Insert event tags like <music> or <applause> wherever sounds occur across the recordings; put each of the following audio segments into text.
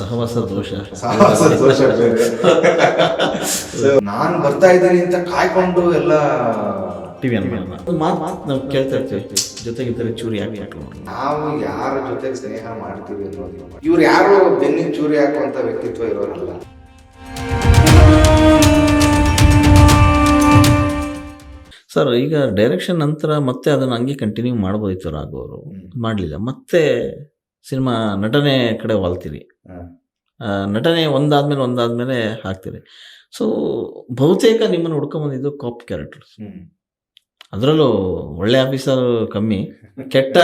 ಸಹವಾಸ ದೋಷ. ಸಹವಾಸ ದೋಷ ಬೇರೆ. <laughs> ನಾನು ಬರ್ತಾ ಇದ್ದೀನಿ ಅಂತ ಕಾಯ್ಕೊಂಡು ಎಲ್ಲ ಟಿವಿ ಮಾತು ಮಾತು ನಾವು ಕೇಳ್ತಾ ಇರ್ತೀವಿ. ಜೊತೆಗಿದ್ದರೆ ಚೂರಿ ಯಾಕೆ ನಾವು ಯಾರ ಜೊತೆಗೆ ಸ್ನೇಹ ಮಾಡ್ತೀವಿ ಅನ್ನೋದು ಇವ್ರು ಯಾರು ಬೆನ್ನಿಗೆ ಚೂರಿ ಹಾಕುವಂತ ವ್ಯಕ್ತಿತ್ವ ಇರೋರಲ್ಲ. ಸರ್ ಈಗ ಡೈರೆಕ್ಷನ್ ನಂತರ ಮತ್ತೆ ಅದನ್ನು ಹಂಗೆ ಕಂಟಿನ್ಯೂ ಮಾಡ್ಬೋದಿತ್ತು ರಾಘವರು ಮಾಡಲಿಲ್ಲ. ಮತ್ತೆ ಸಿನಿಮಾ ನಟನೆ ಕಡೆ ವಾಲ್ತೀರಿ ನಟನೆ ಒಂದಾದ್ಮೇಲೆ ಒಂದಾದ್ಮೇಲೆ ಹಾಕ್ತೀರಿ. ಸೊ ಬಹುತೇಕ ನಿಮ್ಮನ್ನು ಹುಡ್ಕೊಂಬಂದಿದ್ದು ಕಾಪ್ ಕ್ಯಾರೆಕ್ಟರ್ಸ್ ಹ್ಮ್. ಅದರಲ್ಲೂ ಒಳ್ಳೆ ಆಫೀಸರ್ ಕಮ್ಮಿ ಕೆಟ್ಟ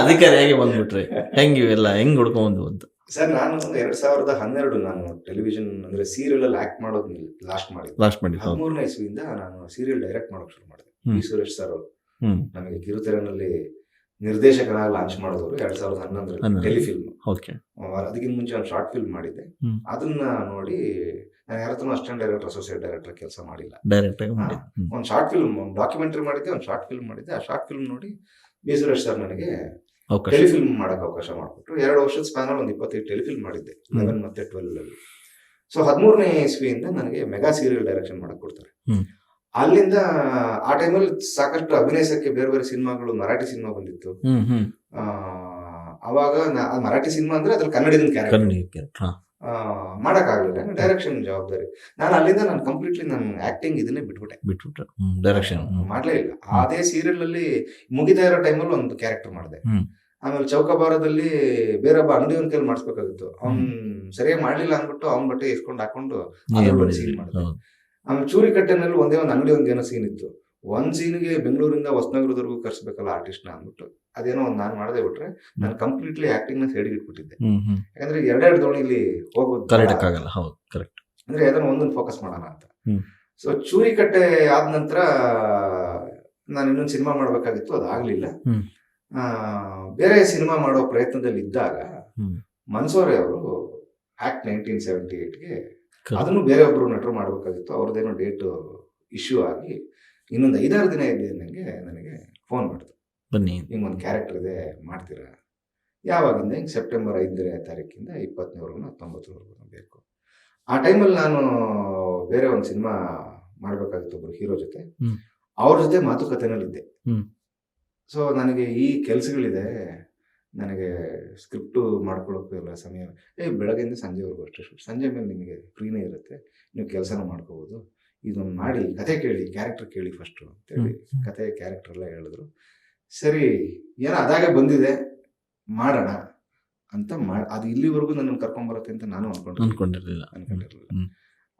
ಅಧಿಕಾರಿಯಾಗಿ ಬಂದ್ಬಿಟ್ರಿ. ಹೆಂಗೆ ಇವೆಲ್ಲ ಹೆಂಗ್ ಹುಡ್ಕೊಂಬಂದು ಅಂತ. ಸರ್ ನಾನು ಎರಡ್ ಸಾವಿರದ ಹನ್ನೆರಡು ನಾನು ಟೆಲಿವಿಷನ್ ಅಂದ್ರೆ ಸೀರಿಯಲ್ ಅಲ್ಲಿ ಆಕ್ಟ್ ಮಾಡೋದು ಲಾಸ್ಟ್ ಮಾಡಿ ಲಾಸ್ಟ್ ಮಾಡಿ ಮೂರನೇ ಹದಿಮೂರನೇ ಇಸ್ವಿಯಿಂದ ನಾನು ಸೀರಿಯಲ್ ಡೈರೆಕ್ಟ್ ಮಾಡೋಕೆ ಶುರು ಮಾಡಿದೆ. ಸುರೇಶ್ ಸರ್ ನಮಗೆ ಕಿರುತೆರೆನಲ್ಲಿ ನಿರ್ದೇಶಕನಾಗಿ ಲಾಂಚ್ ಮಾಡಿದವರು ಎರಡ್ ಸಾವಿರದ ಹನ್ನೊಂದರಲ್ಲಿ ಟೆಲಿಫಿಲ್ಮ್ ಓಕೆ ಅದಕ್ಕಿಂತ ಮುಂಚೆ ಒಂದು ಶಾರ್ಟ್ ಫಿಲ್ಮ್ ಮಾಡಿದ್ದೆ. ಅದನ್ನ ನೋಡಿ ನಾನು ಯಾರತ್ರನೂ ಅಸಿಸ್ಟೆಂಟ್ ಡೈರೆಕ್ಟರ್ ಅಸೋಸಿಯೇಟ್ ಡೈರೆಕ್ಟರ್ ಕೆಲಸ ಮಾಡಿಲ್ಲ. ಒಂದು ಶಾರ್ಟ್ ಫಿಲ್ಮ್ ಒಂದು ಡಾಕ್ಯುಮೆಂಟ್ರಿ ಮಾಡಿದ್ದೆ ಒಂದು ಶಾರ್ಟ್ ಫಿಲ್ಮ್ ಮಾಡಿದ್ದೆ. ಆ ಶಾರ್ಟ್ ಫಿಲ್ಮ್ ನೋಡಿ ಬಿ ಸುರೇಶ್ ಸರ್ ನನಗೆ ಟೆಲಿಫಿಲ್ಮ್ ಮಾಡಕ್ಕೆ ಅವಕಾಶ ಮಾಡಿಕೊಟ್ರು. ಎರಡು ವರ್ಷದ ಸ್ಪ್ಯಾನಲ್ ಒಂದು ಇಪ್ಪತ್ತೈದು ಟೆಲಿಫಿಲ್ಮ್ ಮಾಡಿದ್ದೆ ಲೆವೆನ್ ಮತ್ತೆ ಟ್ವೆಲ್ ಅಲ್ಲಿ. ಸೊ ಹದಿಮೂರನೇ ಇಸ್ವಿಯಿಂದ ನನಗೆ ಮೆಗಾ ಸೀರಿಯಲ್ ಡೈರೆಕ್ಷನ್ ಮಾಡಕ್ ಕೊಡ್ತಾರೆ. ಅಲ್ಲಿಂದ ಆ ಟೈಮಲ್ಲಿ ಸಾಕಷ್ಟು ಅಭಿನಯಿಸಕ್ಕೆ ಬೇರೆ ಬೇರೆ ಸಿನಿಮಾಗಳು ಮರಾಠಿ ಸಿನಿಮಾ ಬಂದಿತ್ತು. ಅವಾಗ ಮರಾಠಿ ಸಿನಿಮಾ ಅಂದ್ರೆ ಅದ್ರಲ್ಲಿ ಕನ್ನಡದ ಕ್ಯಾರೆಕ್ಟರ್ ಮಾಡಕ್ಕಾಗಲಿಲ್ಲ ಡೈರೆಕ್ಷನ್ ಜವಾಬ್ದಾರಿ. ನಾನು ಅಲ್ಲಿಂದ ನಾನು ಕಂಪ್ಲೀಟ್ಲಿ ನಾನು ಆಕ್ಟಿಂಗ್ ಇದನ್ನೇ ಬಿಟ್ಬಿಟ್ಟೆ. ಬಿಟ್ಬಿಟ್ರೆ. ಹ್ಮ್ ಡೈರೆಕ್ಷನ್ ಮಾಡ್ಲೇ ಇಲ್ಲ. ಅದೇ ಸೀರಿಯಲ್ ಅಲ್ಲಿ ಮುಗಿತಾ ಇರೋ ಟೈಮಲ್ಲಿ ಒಂದು ಕ್ಯಾರೆಕ್ಟರ್ ಮಾಡಿದೆ. ಆಮೇಲೆ ಚೌಕಬಾರದಲ್ಲಿ ಬೇರೊಬ್ಬ ಅಂಗಡಿಯವನ ಕೈಲಿ ಮಾಡಿಸ್ಬೇಕಾಗಿತ್ತು. ಅವ್ನ್ ಸರಿಯಾಗಿ ಮಾಡ್ಲಿಲ್ಲ ಅಂದ್ಬಿಟ್ಟು ಅವ್ನ ಬಟ್ಟೆ ಇಸ್ಕೊಂಡು ಹಾಕೊಂಡು ಸೀನ್ ಒಂದು ಮಾಡಿದೆ. ಆಮೇಲೆ ಚೂರಿಕಟ್ಟೆನಲ್ಲಿ ಒಂದೇ ಒಂದು ಅಂಗಡಿ ಒಂದೇನೋ ಸೀನ್ ಇತ್ತು. ಒಂದ್ ಸೀನ್ಗೆ ಬೆಂಗಳೂರಿಂದ ಹೊಸನಗರದವರೆಗೂ ಕರ್ಸ್ಬೇಕಲ್ಲ ಆರ್ಟಿಸ್ಟ್ನ ಅಂದ್ಬಿಟ್ಟು ಅದೇನೋ ಒಂದು ನಾನು ಮಾಡದೆ ಬಿಟ್ರೆ ನಾನು ಕಂಪ್ಲೀಟ್ಲಿ ಆಕ್ಟಿಂಗ್ನ ಸೈಡ್ಗೆ ಇಟ್ಬಿಟ್ಟಿದ್ದೆ. ಯಾಕಂದ್ರೆ ಎರಡೆರಡು ದೋಣಿಲಿ ಹೋಗೋದು ಕರೆಕ್ಟ್ ಆಗಲ್ಲ ಹೌದು ಕರೆಕ್ಟ್ ಅಂದ್ರೆ ಅದನ್ನ ಒಂದೊಂದು ಫೋಕಸ್ ಮಾಡೋಣ ಅಂತ. ಸೊ ಚೂರಿ ಕಟ್ಟೆ ಆದ ನಂತರ ನಾನು ಇನ್ನೊಂದು ಸಿನಿಮಾ ಮಾಡಬೇಕಾಗಿತ್ತು ಅದು ಆಗ್ಲಿಲ್ಲ. ಆ, ಬೇರೆ ಸಿನಿಮಾ ಮಾಡೋ ಪ್ರಯತ್ನದಲ್ಲಿ ಇದ್ದಾಗ. ಮನ್ಸೋರೆ ಅವರು ಆಕ್ಟ್ ನೈನ್ಟೀನ್ ಸೆವೆಂಟಿ ಏಟ್ಗೆ. ಅದನ್ನು ಬೇರೆ ಒಬ್ರು ನಟರು ಮಾಡಬೇಕಾಗಿತ್ತು. ಅವ್ರದ್ದೇನೋ ಡೇಟ್ ಇಶ್ಯೂ ಆಗಿ ಇನ್ನೊಂದು ಐದಾರು ದಿನ ಇದೆ ನನಗೆ ನನಗೆ ಫೋನ್ ಮಾಡಿದ್ರು. ಬನ್ನಿ. ನಿಮ್ಮೊಂದು ಒಂದು ಕ್ಯಾರೆಕ್ಟರ್ ಇದೆ ಮಾಡ್ತೀರಾ? ಯಾವಾಗಿಂದ? ಹಿಂಗೆ ಸೆಪ್ಟೆಂಬರ್ ಐದನೇ ತಾರೀಕಿಂದ ಇಪ್ಪತ್ತನೇವರೆಗೂ ಹತ್ತೊಂಬತ್ತರವರೆಗೂ ಬೇಕು. ಆ ಟೈಮಲ್ಲಿ ನಾನು ಬೇರೆ ಒಂದು ಸಿನಿಮಾ ಮಾಡಬೇಕಾಗಿತ್ತು ಒಬ್ಬರು ಹೀರೋ ಜೊತೆ. ಅವ್ರ ಜೊತೆ ಮಾತುಕತೆನಲ್ಲಿದ್ದೆ. ಸೊ ನನಗೆ ಈ ಕೆಲಸಗಳಿದೆ. ನನಗೆ ಸ್ಕ್ರಿಪ್ಟು ಮಾಡ್ಕೊಳ್ಳೋಕ್ಕೂ ಇಲ್ಲ ಸಮಯ ಏ ಬೆಳಗ್ಗೆಯಿಂದ ಸಂಜೆವರೆಗೂ ಅಷ್ಟೇ. ಸಂಜೆ ಮೇಲೆ ನಿಮಗೆ ಫ್ರೀನೇ ಇರುತ್ತೆ ನೀವು ಕೆಲಸನ ಮಾಡ್ಕೋಬೋದು ಇದೊಂದು ಮಾಡಿ ಕತೆ ಕೇಳಿ ಕ್ಯಾರೆಕ್ಟರ್ ಕೇಳಿ ಫಸ್ಟು ಅಂತೇಳಿ. ಕತೆ ಕ್ಯಾರೆಕ್ಟರ್ ಎಲ್ಲ ಹೇಳಿದ್ರು ಸರಿ ಏನೋ ಅದಾಗೆ ಬಂದಿದೆ ಮಾಡೋಣ ಅಂತ ಮಾಡಿ ಅದು ಇಲ್ಲಿವರೆಗೂ ನನ್ನನ್ನು ಕರ್ಕೊಂಬರುತ್ತೆ ಅಂತ ನಾನು ಅನ್ಕೊಂಡು ಅನ್ಕೊಂಡಿರಲಿಲ್ಲ ಅನ್ಕೊಂಡಿರ್ಲಿಲ್ಲ.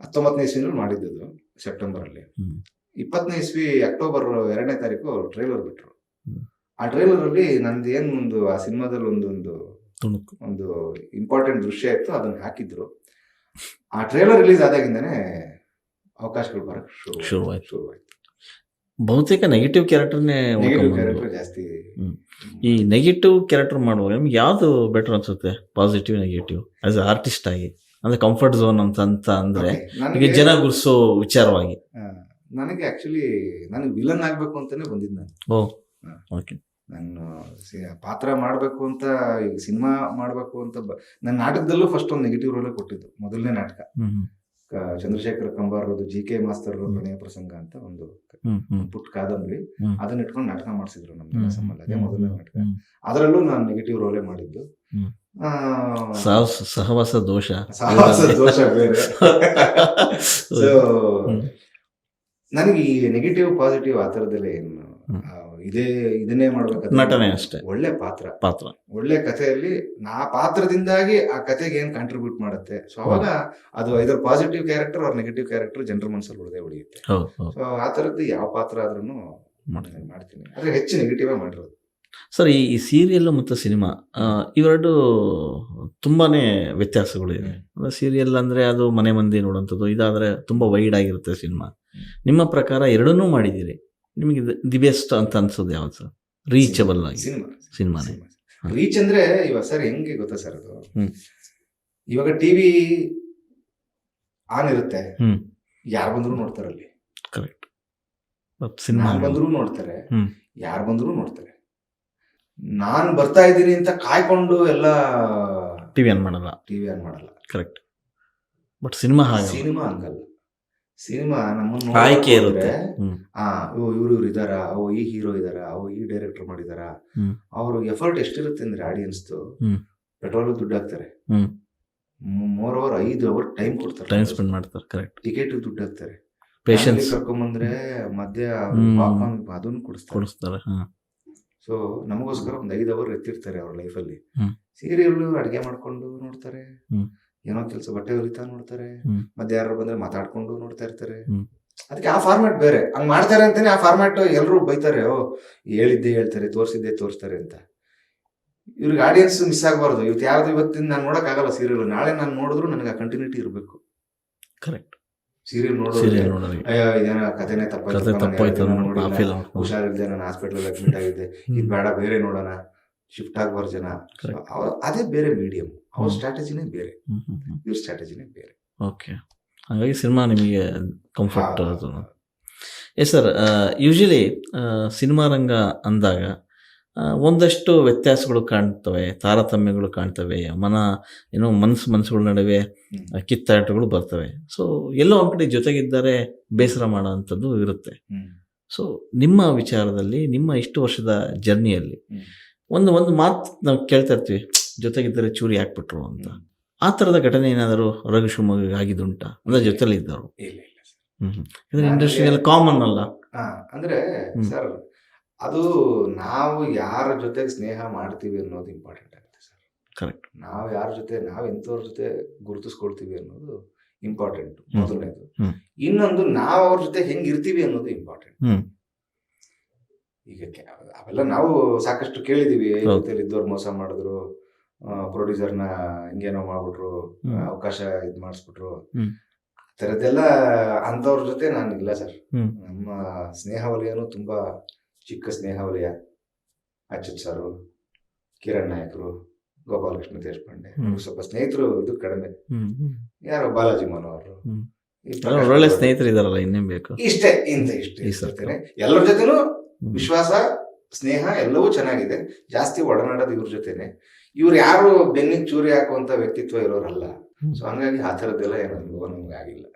ಹತ್ತೊಂಬತ್ತನೇ ಇಸ್ವಿನಲ್ಲಿ ಮಾಡಿದ್ದು ಸೆಪ್ಟೆಂಬರಲ್ಲಿ. ಇಪ್ಪತ್ತನೇ ಇಸ್ವಿ ಅಕ್ಟೋಬರ್ ಎರಡನೇ ತಾರೀಕು ಟ್ರೈಲರ್ ಬಿಟ್ರು ಹ್ಮ್. ಆ ಟ್ರೈಲರ್ ಅಲ್ಲಿ ನಂದು ಏನ್ ಒಂದು ಆ ಸಿನಿಮಾದಲ್ಲಿ ಒಂದೊಂದು ತುಣುಕು. ಒಂದು ಇಂಪಾರ್ಟೆಂಟ್ ದೃಶ್ಯ ಇತ್ತು ಅದನ್ನ ಹಾಕಿದ್ರು. ಆ ಟ್ರೈಲರ್ ರಿಲೀಸ್ ಆದಾಗಿಂದನೇ ಅವಕಾಶಗಳು ಬರಕ್ ಶುರು ಶುರುವಾಯ್ತು. ಶುರುವಾಯ್ತು ಬಹುತೇಕ ನೆಗೆಟಿವ್ ಕ್ಯಾರೆಕ್ಟರ್ನೇ ಜಾಸ್ತಿ ಈ ನೆಗೆಟಿವ್ ಕ್ಯಾರೆಕ್ಟರ್ ಮಾಡುವಾಗ ನಿಮ್ಗೆ ಯಾವ್ದು ಬೆಟರ್ ಅನ್ಸುತ್ತೆ? Positive negative as a artist ಆಗಿ? ಅಂದ್ರೆ ಕಂಫರ್ಟ್ ಝೋನ್ ಅಂತ ಅಂತ ಅಂದ್ರೆ ನನಗೆ ಜನ ಗುರ್ಸೋ ವಿಚಾರವಾಗಿ. ನನಗೆ ಆಕ್ಚುಲಿ ನನಗೆ ವಿಲನ್ ಆಗ್ಬೇಕು ಅಂತಾನೆ ಬಂದಿದ್ದು ನಾನು. ಓಕೆ ನಾನು ಸಿ- ಪಾತ್ರ ಮಾಡಬೇಕು ಅಂತ ಈಗ ಸಿನಿಮಾ ಮಾಡಬೇಕು ಅಂತ ನನ್ನ ನಾಟಕದಲ್ಲೂ ಫಸ್ಟ್ ಒಂದು ನೆಗೆಟಿವ್ ರೋಲೇ ಕೊಟ್ಟಿದ್ದು ಮೊದಲನೇ ನಾಟಕ. ಚಂದ್ರಶೇಖರ್ ಕಂಬಾರ್ ಚಂದ್ರಶೇಖರ ಕಂಬಾರದು G K master Pranaya Prasanga ಅಂತ ಒಂದು ಹ್ಮ್ ಹ್ಮ್. ಪುಟ್ ಕಾದಂಬರಿ. ಅದನ್ನ ಇಟ್ಕೊಂಡು ನಾಟಕ ಮಾಡಿಸಿದ್ರು ನಮ್ಮ. ಸಂಬಂಧ ಮೊದಲನೇ ನಾಟಕ. ಅದರಲ್ಲೂ ನಾನು ನೆಗೆಟಿವ್ ರೋಲೇ ಮಾಡಿದ್ದು. ಹ್ಮ್. ಆ, ಸಾಹಸ ಸಹವಾಸ ದೋಷ. ಸಹವಾಸ ದೋಷ ಬೇರೆ. <laughs> ನನಗೆ ಈ ನೆಗೆಟಿವ್ ಪಾಸಿಟಿವ್ ಆ ಥರದಲ್ಲೇ ಏನು ಇದೇ ಇದನ್ನೇ ಮಾಡ್ಬೇಕು ನಟನೆ ಅಷ್ಟೇ. ಒಳ್ಳೆ ಪಾತ್ರ. ಪಾತ್ರ. ಒಳ್ಳೆ ಕಥೆಯಲ್ಲಿ ಆ ಪಾತ್ರದಿಂದಾಗಿ ಆ ಕಥೆಗೆ ಏನ್ ಕಾಂಟ್ರಿಬ್ಯೂಟ್ ಮಾಡುತ್ತೆ? ಸೊ ಅವಾಗ ಅದು ಐದರ್ ಪಾಸಿಟಿವ್ ಕ್ಯಾರೆಕ್ಟರ್ ಅವ್ರ ನೆಗೆಟಿವ್ ಕ್ಯಾರೆಕ್ಟರ್ ಜನರ ಮನಸ್ಸಲ್ಲಿ ಉಳಿದೇ ಉಳಿಯುತ್ತೆ. ಸೊ ಆ ತರದ್ದು ಯಾವ ಪಾತ್ರ ಆದ್ರೂ ಮಾಡ್ತೀನಿ. ಆದ್ರೆ ಹೆಚ್ಚು ನೆಗೆಟಿವ್ ಮಾಡಿರೋದು. ಸರ್ ಈ ಸೀರಿಯಲ್ ಮತ್ತು ಸಿನಿಮಾ ಇವೆರಡು ತುಂಬಾನೇ ವ್ಯತ್ಯಾಸಗಳು ಇದೆ. ಅಂದ್ರೆ ಸೀರಿಯಲ್ ಅಂದ್ರೆ ಅದು ಮನೆ ಮಂದಿ ನೋಡೋಂಥದ್ದು ಇದಾದ್ರೆ ತುಂಬಾ ವೈಡ್ ಆಗಿರುತ್ತೆ ಸಿನಿಮಾ ನಿಮ್ಮ ಪ್ರಕಾರ ಎರಡನ್ನೂ ಮಾಡಿದ್ದೀರಿ. ನಿಮಗೆ ದಿ ಬೆಸ್ಟ್ ಅಂತ ಅನ್ಸೋದು ಯಾವ್ದು? ಸರ್ ರೀಚಬಲ್ ಆಗಿ. ಸಿನಿಮಾ. ಸಿನಿಮಾನೇ. ರೀಚ್ ಅಂದ್ರೆ ಇವಾಗ ಸರ್ ಹೆಂಗೆ ಗೊತ್ತಾ ಸರ್ ಅದು? ಇವಾಗ ಟಿವಿ ಆನ್ ಇರುತ್ತೆ. ಯಾರು ಬಂದ್ರು ನೋಡ್ತಾರಲ್ಲಿ ಕರೆಕ್ಟ್ ಸಿನಿಮಾ ಬಂದ್ರು ನೋಡ್ತಾರೆ. ಯಾರು ಬಂದ್ರು ನೋಡ್ತಾರೆ. ನಾನು ಬರ್ತಾ ಇದ್ದೀನಿ ಅಂತ ಕಾಯ್ಕೊಂಡು ಎಲ್ಲ ಟಿವಿ ಆನ್ ಮಾಡಲ್ಲ. ಟಿವಿ ಆನ್ ಮಾಡಲ್ಲ. ಕರೆಕ್ಟ್ ಬಟ್ ಸಿನಿಮಾ ಸಿನಿಮಾ ಹಂಗಲ್ಲ. ಸಿನಿಮಾ ನಮ್ಮನ್ನು ಆಯ್ಕೆ ಇರುತ್ತೆ. ಆ ಓ ಇವ್ರು ಇವ್ರು ಇದಾರ? ಓ ಈ ಹೀರೋ ಇದಾರ? ಓ ಈ ಡೈರೆಕ್ಟರ್ ಮಾಡಿದಾರ? ಅವ್ರ ಎಫರ್ಟ್ ಎಷ್ಟಿರುತ್ತೆ ಅಂದ್ರೆ ಆಡಿಯನ್ಸ್ದು ಹ್ಮ್. ಪೆಟ್ರೋಲ್ ದುಡ್ಡು ಹಾಕ್ತಾರೆ. ಮೋರ್ ಅವರ್ ಐದು ಅವರ್ ಟೈಮ್ ಕೊಡ್ತಾರೆ. ಟೈಮ್ ಸ್ಪೆಂಡ್ ಮಾಡ್ತಾರೆ ಕರೆಕ್ಟ್ ಟಿಕೆಟ್ ದುಡ್ಡು ಹಾಕ್ತಾರೆ. ಪೇಷನ್ಸ್ ಕರ್ಕೊಂಬಂದ್ರೆ ಮಧ್ಯ. ಪಾಪ್ಕಾರ್ನ್ ಅದನ್ನು ಕೊಡಿಸ್ತಾರೆ. ಕೊಡಿಸ್ತಾರೆ ಸೊ ನಮಗೋಸ್ಕರ ಒಂದು ಐದು ಅವರ್ ಎತ್ತಿರ್ತಾರೆ ಅವ್ರ ಲೈಫಲ್ಲಿ. ಸೀರಿಯಲ್ ಅಡಿಗೆ ಮಾಡ್ಕೊಂಡು ನೋಡ್ತಾರೆ. ಏನೋ ಕೆಲಸ ಬಟ್ಟೆ ಹೊಲಿತಾ ನೋಡ್ತಾರೆ. ಮತ್ತೆ ಯಾರು ಬಂದ್ರೆ ಮಾತಾಡ್ಕೊಂಡು ನೋಡ್ತಾ ಇರ್ತಾರೆ. ಅದಕ್ಕೆ ಆ ಫಾರ್ಮ್ಯಾಟ್ ಬೇರೆ. ಹಂಗ್ ಮಾಡ್ತಾರೆ ಅಂತಾನೆ ಆ ಫಾರ್ಮ್ಯಾಟ್ ಎಲ್ಲರೂ ಬೈತಾರೆ ಓ ಹೇಳಿದ್ದೆ ಹೇಳ್ತಾರೆ ತೋರಿಸಿದ್ದೆ ತೋರಿಸ್ತಾರೆ ಅಂತ. ಇವ್ರಿಗೆ ಆಡಿಯನ್ಸ್ ಮಿಸ್ ಆಗಬಾರ್ದು. ಇವತ್ತು ಯಾವ್ದು ಇವತ್ತಿಂದ ನಾನು ನೋಡಕ್ ಆಗಲ್ಲ ಸೀರಿಯಲ್ ನಾಳೆ ನಾನು ನೋಡಿದ್ರು ನನಗೆ ಆ ಕಂಟಿನ್ಯೂಟಿ ಇರಬೇಕು. ಕರೆಕ್ಟ್ ಸೀರಿಯಲ್ ನೋಡೋದು ಕಥೆನೇ ತಪ್ಪಾಯ್ತು ಹುಷಾರಿಲ್ದೆ ನಾನು ಹಾಸ್ಪಿಟಲ್ ಅಡ್ಮಿಟ್ ಆಗಿದ್ದೆ. ಇದು ಬೇಡ ಬೇರೆ ನೋಡೋಣ. ಶಿಫ್ಟ್ ಆಗ್ಬಾರ್ದು ಜನ. ಅವ್ರ- ಅದೇ ಬೇರೆ ಮೀಡಿಯಂ ಅವ್ರ. ಸ್ಟ್ರಾಟಜಿನೇ ಬೇರೆ. ಇವ್ರ ಸ್ಟ್ರಾಟಜಿನೇ ಬೇರೆ. ಓಕೆ ಹಾಗಾಗಿ ಸಿನಿಮಾ ನಿಮಗೆ ಕಂಫರ್ಟ್. ಅದು. ಎಸ್ ಸರ್ ಯೂಶಲಿ ಸಿನಿಮಾ ರಂಗ ಅಂದಾಗ ಒಂದಷ್ಟು ವ್ಯತ್ಯಾಸಗಳು ಕಾಣ್ತವೆ ತಾರತಮ್ಯಗಳು ಕಾಣ್ತವೆ ಮನ ಏನೋ ಮನಸ್ಸು ಮನಸ್ಸುಗಳ ನಡುವೆ ಕಿತ್ತಾಟಗಳು ಬರ್ತವೆ. ಸೊ ಎಲ್ಲೋ ಒಂದು ಕಡೆ ಜೊತೆಗಿದ್ದರೆ ಬೇಸರ ಮಾಡೋ ಅಂಥದ್ದು ಇರುತ್ತೆ ಸೊ ನಿಮ್ಮ ವಿಚಾರದಲ್ಲಿ ನಿಮ್ಮ ಇಷ್ಟು ವರ್ಷದ ಜರ್ನಿಯಲ್ಲಿ. ಒಂದು ಒಂದು ಮಾತು ನಾವು ಕೇಳ್ತಾ ಇರ್ತೀವಿ ಜೊತೆಗಿದ್ದರೆ ಚೂರಿ ಹಾಕ್ಬಿಟ್ರು ಅಂತ. ಆ ಥರದ ಘಟನೆ ಏನಾದರೂ ರಘು ಶಿವಮೊಗ್ಗ ಆಗಿದುಂಟ ಅಂದ್ರೆ ಜೊತೆಲಿ ಇದ್ದವರು? ಇಲ್ಲ ಇಲ್ಲ ಸರ್. ನನಗೆ- ಇಂಡಸ್ಟ್ರಿಯಲ್ಲಿ ಕಾಮನ್ ಅಲ್ಲ ಹಾ ಅಂದ್ರೆ ಸರ್ ಅದು ನಾವು ಯಾರ ಜೊತೆಗೆ ಸ್ನೇಹ ಮಾಡ್ತೀವಿ ಅನ್ನೋದು ಇಂಪಾರ್ಟೆಂಟ್ ಆಗುತ್ತೆ ಸರ್. ಕರೆಕ್ಟ್ ನಾವು ಯಾರ ಜೊತೆ ನಾವು ಎಂಥವ್ರ ಜೊತೆ ಗುರುತಿಸ್ಕೊಳ್ತೀವಿ ಅನ್ನೋದು ಇಂಪಾರ್ಟೆಂಟ್. ಮೊದಲನೇದು. ಹ್ಮ್. ಇನ್ನೊಂದು ನಾವು ಅವ್ರ ಜೊತೆ ಹೆಂಗ್ ಇರ್ತೀವಿ ಅನ್ನೋದು ಇಂಪಾರ್ಟೆಂಟ್ ಹ್ಮ್. ಈಗ ಅವೆಲ್ಲ ನಾವು ಸಾಕಷ್ಟು ಕೇಳಿದೀವಿ. ಇದ್ದವ್ರು ಮೋಸ ಮಾಡಿದ್ರು ಪ್ರೊಡ್ಯೂಸರ್ನ ಹಿಂಗೇನೋ ಮಾಡ್ಬಿಟ್ರು ಅವಕಾಶ ಇದ್ ಮಾಡಿಸ್ಬಿಟ್ರು. ತರದೆಲ್ಲ ಅಂತವ್ರ ಜೊತೆ ನಾನು ಇಲ್ಲ ಸರ್. ನಮ್ಮ ಸ್ನೇಹ ವಲಯನೂ ತುಂಬಾ ಚಿಕ್ಕ ಸ್ನೇಹ ವಲಯ ಅಚ್ಯುತ್ ಸರ್ ಕಿರಣ್ ನಾಯಕರು ಗೋಪಾಲಕೃಷ್ಣ ದೇಶಪಾಂಡೆ. ಸ್ವಲ್ಪ ಸ್ನೇಹಿತರು ಇದು ಕಡಿಮೆ. ಯಾರು ಬಾಲಾಜಿ ಮನೋಹರ್. ಒಳ್ಳೆ ಸ್ನೇಹಿತರು ಇದಾರಲ್ಲ ಇನ್ನೇನ್ ಬೇಕು? ಇಷ್ಟೇ ಇಂತ ಇಷ್ಟೇ ಎಲ್ಲರ ಜೊತೆನೂ. ವಿಶ್ವಾಸ ಸ್ನೇಹ ಎಲ್ಲವೂ ಚೆನ್ನಾಗಿದೆ. ಜಾಸ್ತಿ ಒಡನಾಡೋದು ಇವ್ರ ಜೊತೆನೆ. ಇವ್ರು ಯಾರು ಬೆನ್ನಿಗೆ ಚೂರಿ ಹಾಕುವಂತ ವ್ಯಕ್ತಿತ್ವ ಇರೋರಲ್ಲ. ಸೊ ಹಂಗಾಗಿ ಆ ಥರದ್ದೆಲ್ಲ ಏನು ಅನುಭವ ನಮ್ಗೆ ಆಗಿಲ್ಲ.